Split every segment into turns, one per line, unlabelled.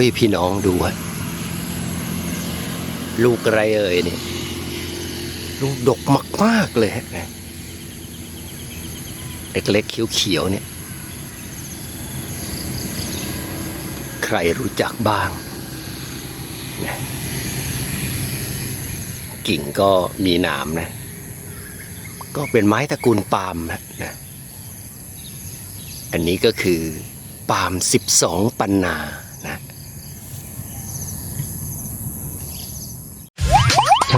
อ้ยพี่น้องดูฮะลูกอะไรเอ่ยเนี่ยลูกดกมากๆเลยฮะเล็กๆเขียวๆเนี่ย ใครรู้จักบ้างนะกิ่งก็มีหนามนะ ก็เป็นไม้ตระกูลปาล์มนะนะอันนี้ก็คือปาล์ม 12 ปันนานะ ช่อง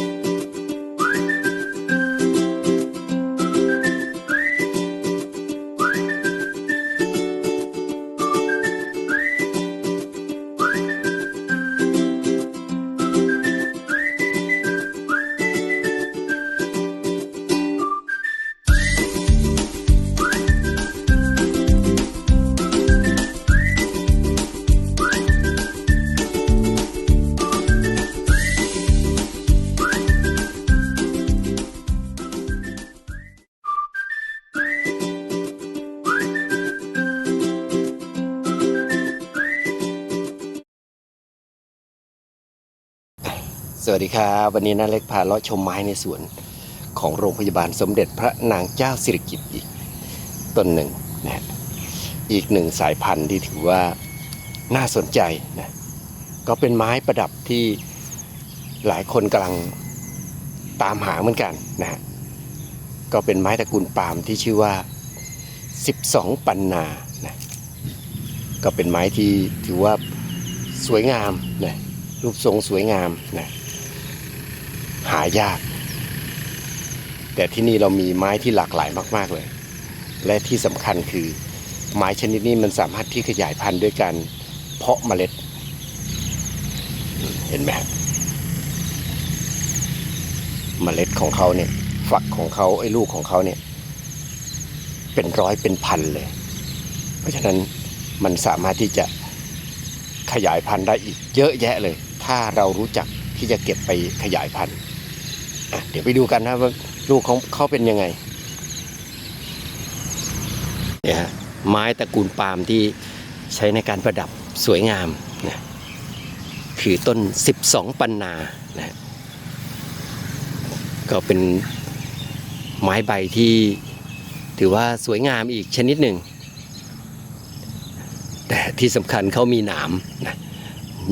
สวัสดีครับวันนี้นาเล็กพาเลาะชมไม้ในสวนของโรงพยาบาลสมเด็จพระนางเจ้าสิริกิติ์อีกต้นหนึ่งนะอีกหนึ่งสายพันธุ์ที่ถือว่าน่าสนใจนะก็เป็นไม้ประดับที่หลายคนกำลังตามหาเหมือนกันนะฮะก็เป็นไม้ตระกูลปาล์มที่ชื่อว่า 12 ปันนานะก็เป็นไม้ที่ถือว่าสวยงามนะรูปทรงสวยงามนะ หายาก แต่ที่นี่เรามีไม้ที่หลากหลายมาก ๆเลย และที่สำคัญคือไม้ชนิดนี้มันสามารถที่ขยายพันธุ์ด้วยการเพาะเมล็ด เห็นไหมเมล็ดของเขาเนี่ย ฝักของเขาไอ้ลูกของเขาเนี่ย เป็นร้อยเป็นพันเลย เพราะฉะนั้นมันสามารถที่จะขยายพันธุ์ได้อีกเยอะแยะเลย ถ้าเรารู้จักที่จะเก็บไปขยายพันธุ์ เดี๋ยวไปดูกันนะว่าลูกของเขาเป็นยังไงเนี่ยฮะไม้ตระกูลปาล์มที่ใช้ในการประดับสวยงามนะคือต้น 12 ปันนานะก็เป็นไม้ใบที่ถือว่าสวยงามอีกชนิดหนึ่ง แต่ที่สำคัญเขามีหนามนะ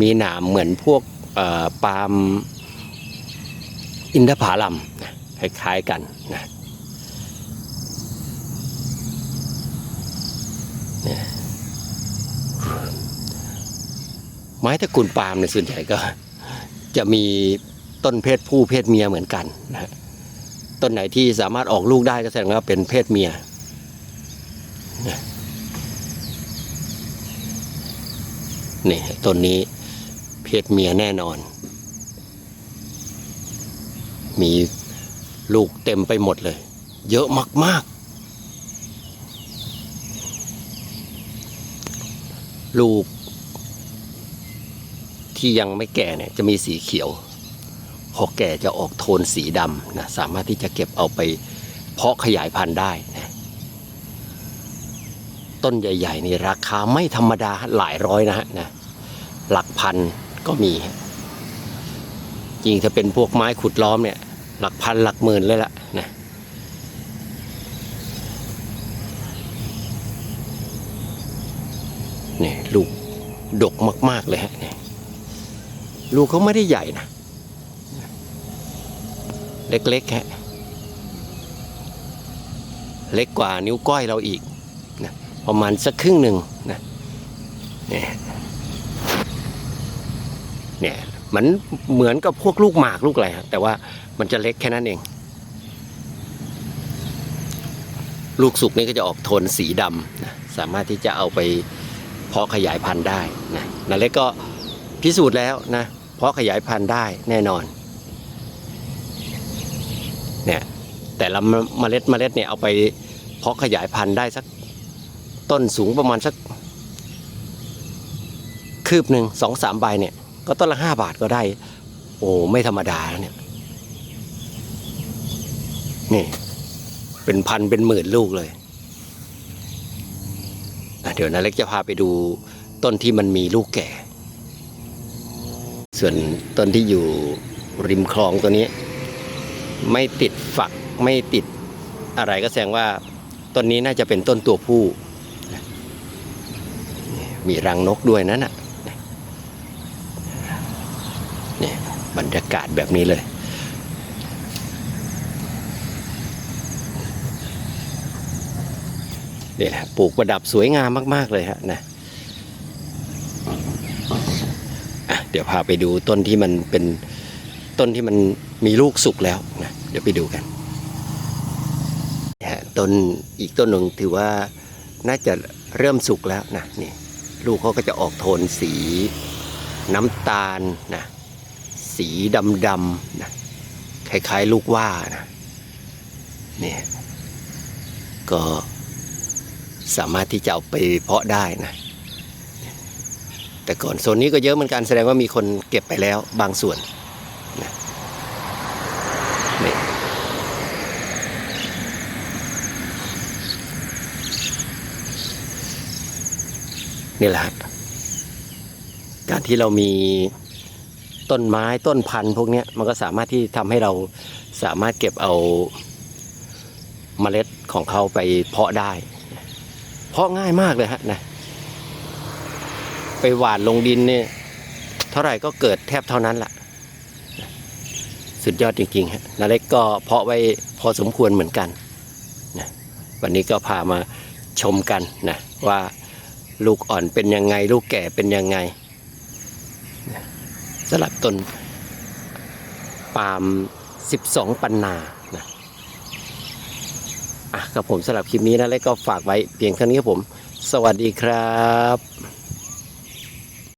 มีหนามเหมือนพวกปาล์ม อินทผลัมนะคล้ายๆกันนะไม้ตระกูลปาล์มในส่วนใหญ่ก็ จะมีต้นเพศผู้เพศเมียเหมือนกันนะต้นไหนที่สามารถออกลูกได้ก็แสดงว่าเป็นเพศเมียนี่ต้นนี้เพศเมียแน่นอน มีลูกเต็มไปหมดเลย เยอะมาก ๆ ลูก ที่ยังไม่แก่เนี่ยจะมีสีเขียว พอแก่จะออกโทนสีดำนะสามารถที่จะเก็บเอาไปเพาะขยายพันธุ์ได้นะต้นใหญ่ๆนี่ราคาไม่ธรรมดาหลายร้อยนะฮะนะหลักพันก็มี จริงถ้าเป็นพวกไม้ขุดล้อมเนี่ย หลักพันหลักหมื่นเลยละนะนี่ลูกดกมาก ๆ เลยฮะนี่ลูกเขาไม่ได้ใหญ่นะ เล็กๆฮะเล็กกว่านิ้วก้อยเราอีกประมาณสักครึ่งหนึ่งนะเนี่ยเนี่ย มันเหมือนกับพวกลูกหมากลูกอะไรแต่ว่ามันจะเล็กแค่นั้นเอง ลูกสุกนี่ก็จะออกโทนสีดำนะสามารถที่จะเอาไปเพาะขยายพันธุ์ได้นะนั่นเล็กก็พิสูจน์แล้วนะเพาะขยายพันธุ์ได้แน่นอนเนี่ยแต่ละเมล็ดเมล็ดเนี่ยเอาไปเพาะขยายพันธุ์ได้สักต้นสูงประมาณสักคืบหนึ่งสองสามใบเนี่ย ก็ต้นละห้าบาทก็ได้ โอ้ไม่ธรรมดาเนี่ยนี่ เป็นพันเป็นหมื่นลูกเลยเดี๋ยวนาเล็กจะพาไปดูต้นที่มันมีลูกแก่ ส่วนต้นที่อยู่ริมคลองตัวนี้ ไม่ติดฝักไม่ติดอะไรก็แสดงว่าต้นนี้น่าจะเป็นต้นตัวผู้ มีรังนกด้วยนั่นน่ะนี่ บรรยากาศแบบนี้เลยเนี่ยนะปลูกประดับสวยงามมาก ๆ เลยฮะนะะเดี๋ยวพาไปดูต้นที่มันเป็นต้นที่มันมีลูกสุกแล้วนะเดี๋ยวไปดูกันต้นอีกต้นหนึ่งถือว่าน่าจะเริ่มสุกแล้วนะนี่ลูกเขาก็จะออกโทนสีน้ำตาลนะ สีดำๆนะคล้ายๆลูกว่านะเนี่ยก็สามารถที่จะเอาไปเพาะได้นะ แต่ก่อนโซนนี้ก็เยอะเหมือนกันแสดงว่ามีคนเก็บไปแล้วบางส่วนนะนี่นี่แหละฮะการที่เรามี ต้นไม้ต้นพันธุ์พวกนี้มันก็สามารถที่ทำให้เราสามารถเก็บเอาเมล็ดของเขาไปเพาะได้ เพาะง่ายมากเลยฮะนะไปหว่านลงดินเนี่ยเท่าไหร่ก็เกิดแทบเท่านั้นแหละสุดยอดจริงๆฮะนาเล็กก็เพาะไว้พอสมควรเหมือนกันนะวันนี้ก็พามาชมกันนะว่าลูกอ่อนเป็นยังไง ลูกแก่เป็นยังไง สลับต้นปาล์ม12 ปันนานะอะกับผมสำหรับคลิปนี้นะแล้วก็ฝากไว้เพียงเท่านี้ครับผม สวัสดีครับ